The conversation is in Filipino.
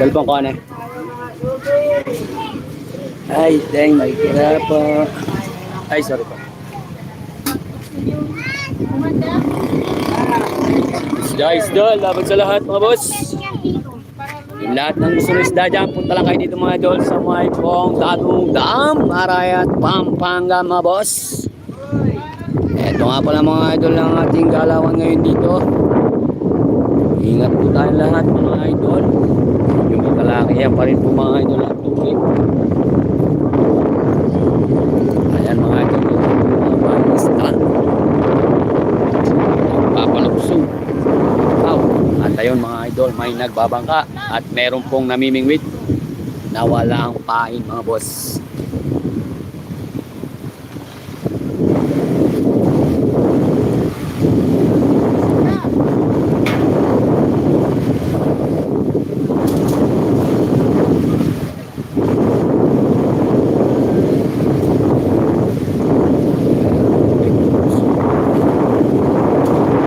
Dalbang ko na. Ay, dang, may kira po. Ay, sorry po. Isda, isda, laban sa lahat mga boss. Yung lahat ng gusto ng isda dyan, punta lang kayo dito mga idol sa may pong Dadong Dam, Arayat, Pampanga mga boss. Ito nga pala mga idol ng ating galawan ngayon dito. Ingat po tayo lahat mga idol. Kalakihan pa rin po mga idol at tubig. Ayan mga idol, yung mga bagong isda. Papalapsog. Wow. At ayun mga idol, may nagbabangka at meron pong namimingwit na wala ang pain mga boss.